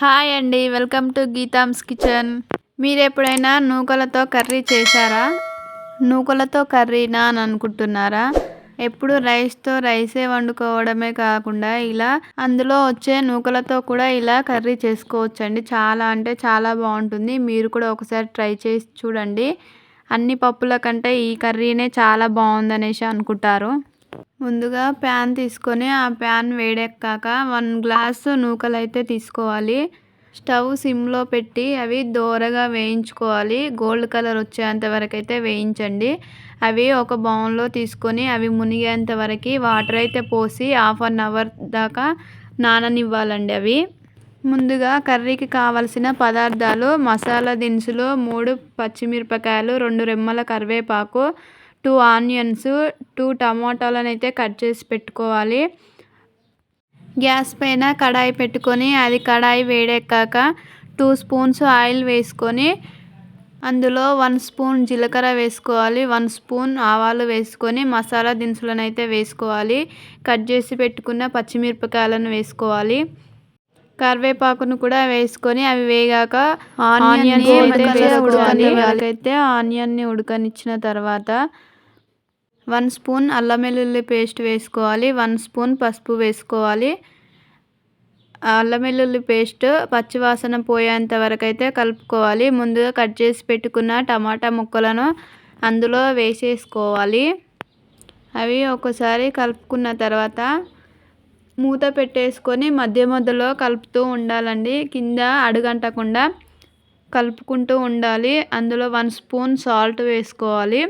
Hi అండి welcome to గీతామ్స్ kitchen. మీరు ఎప్పుడైనా నూకలతో కర్రీ చేశారా? నూకలతో కర్రీనా అని అనుకుంటున్నారా? ఎప్పుడు రైస్తో రైసే వండుకోవడమే కాకుండా ఇలా అందులో వచ్చే నూకలతో కూడా ఇలా కర్రీ చేసుకోవచ్చండి. చాలా అంటే చాలా బాగుంటుంది. మీరు కూడా ఒకసారి ట్రై చేసి చూడండి. అన్ని పప్పుల కంటే ఈ కర్రీనే చాలా బాగుందనేసి అనుకుంటారు. ముందుగా ప్యాన్ తీసుకొని ఆ ప్యాన్ వేడెక్కాక వన్ గ్లాస్ నూకలు అయితే తీసుకోవాలి. స్టవ్ సిమ్లో పెట్టి అవి దోరగా వేయించుకోవాలి. గోల్డ్ కలర్ వచ్చేంత వరకు అయితే వేయించండి. అవి ఒక బౌన్లో తీసుకొని అవి మునిగేంత వరకు వాటర్ అయితే పోసి హాఫ్ అన్ అవర్ దాకా నాననివ్వాలండి అవి. ముందుగా కర్రీకి కావలసిన పదార్థాలు మసాలా దినుసులు మూడు పచ్చిమిరపకాయలు రెండు రెమ్మల కరివేపాకు టూ ఆనియన్స్ టూ టమాటాలను అయితే కట్ చేసి పెట్టుకోవాలి. గ్యాస్ పైన కడాయి పెట్టుకొని అది కడాయి వేడెక్కాక టూ స్పూన్స్ ఆయిల్ వేసుకొని అందులో వన్ స్పూన్ జీలకర్ర వేసుకోవాలి వన్ స్పూన్ ఆవాలు వేసుకొని మసాలా దినుసులను అయితే వేసుకోవాలి. కట్ చేసి పెట్టుకున్న పచ్చిమిరపకాయలను వేసుకోవాలి. కరివేపాకును కూడా వేసుకొని అవి వేగాక ఆనియన్ అయితే ఆనియన్ని ఉడకనిచ్చిన తర్వాత వన్ స్పూన్ అల్లం వెల్లుల్లి పేస్ట్ వేసుకోవాలి వన్ స్పూన్ పసుపు వేసుకోవాలి. అల్లం వెల్లుల్లి పేస్ట్ పచ్చివాసన పోయేంత వరకు అయితే కలుపుకోవాలి. ముందుగా కట్ చేసి పెట్టుకున్న టమాటా ముక్కలను అందులో వేసేసుకోవాలి. అవి ఒకసారి కలుపుకున్న తర్వాత మూత పెట్టేసుకొని మధ్య మధ్యలో కలుపుతూ ఉండాలండి. కింద అడుగంటకుండా కలుపుకుంటూ ఉండాలి. అందులో వన్ స్పూన్ సాల్ట్ వేసుకోవాలి.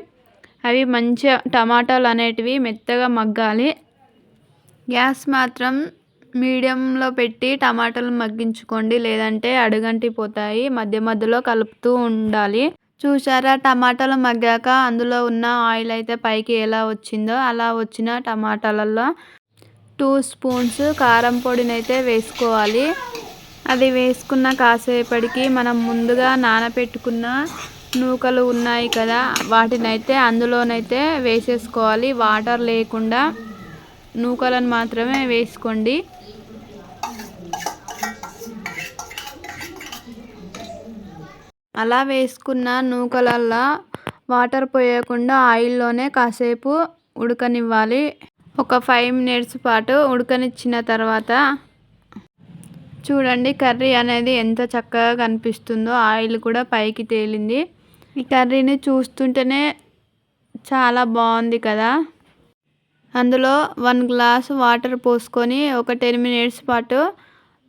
అవి మంచిగా టమాటాలు అనేటివి మెత్తగా మగ్గాలి. గ్యాస్ మాత్రం మీడియంలో పెట్టి టమాటాలు మగ్గించుకోండి లేదంటే అడుగంటిపోతాయి మధ్య మధ్యలో కలుపుతూ ఉండాలి. చూసారా టమాటాలు మగ్గాక అందులో ఉన్న ఆయిల్ అయితే పైకి ఎలా వచ్చిందో అలా వచ్చిన టమాటాలలో టూ స్పూన్స్ కారం పొడిని అయితే వేసుకోవాలి. అది వేసుకున్న కాసేపటికి మనం ముందుగా నానబెట్టుకున్న నూకలు ఉన్నాయి కదా వాటినైతే అందులోనైతే వేసేసుకోవాలి. వాటర్ లేకుండా నూకలను మాత్రమే వేసుకోండి. అలా వేసుకున్న నూకలల్లో వాటర్ పోయకుండా ఆయిల్లోనే కాసేపు ఉడకనివ్వాలి. ఒక ఫైవ్ మినిట్స్ పాటు ఉడకనిచ్చిన తర్వాత చూడండి కర్రీ అనేది ఎంత చక్కగా కనిపిస్తుందో. ఆయిల్ కూడా పైకి తేలింది. ఈ కర్రీని చూస్తుంటేనే చాలా బాగుంది కదా. అందులో వన్ గ్లాస్ వాటర్ పోసుకొని ఒక టెన్ మినిట్స్ పాటు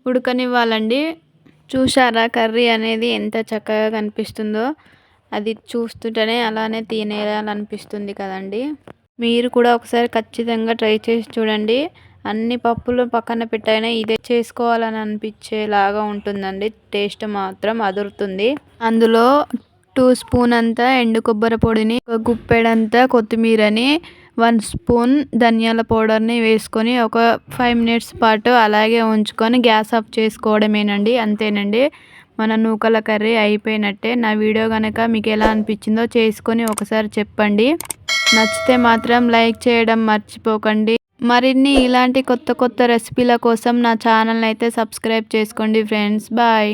ఉడకనివ్వాలండి. చూసారా కర్రీ అనేది ఎంత చక్కగా కనిపిస్తుందో. అది చూస్తుంటేనే అలానే తినేయాలనిపిస్తుంది కదండి. మీరు కూడా ఒకసారి ఖచ్చితంగా ట్రై చేసి చూడండి. అన్ని పప్పులు పక్కన పెట్టైనా ఇదే చేసుకోవాలని అనిపించేలాగా ఉంటుందండి. టేస్ట్ మాత్రం అదురుతుంది. అందులో టూ స్పూన్ అంతా ఎండు కొబ్బరి పొడిని ఒక గుప్పెడంతా కొత్తిమీరని వన్ స్పూన్ ధనియాల పౌడర్ని వేసుకొని ఒక ఫైవ్ మినిట్స్ పాటు అలాగే ఉంచుకొని గ్యాస్ ఆఫ్ చేసుకోవడమేనండి అంతేనండి. మన నూకల కర్రీ అయిపోయినట్టే. నా వీడియో కనుక మీకు ఎలా అనిపించిందో చేసుకొని ఒకసారి చెప్పండి. నచ్చితే మాత్రం లైక్ చేయడం మర్చిపోకండి. మరిన్ని ఇలాంటి కొత్త కొత్త రెసిపీల కోసం నా ఛానల్ అయితే సబ్స్క్రైబ్ చేసుకోండి ఫ్రెండ్స్. బాయ్.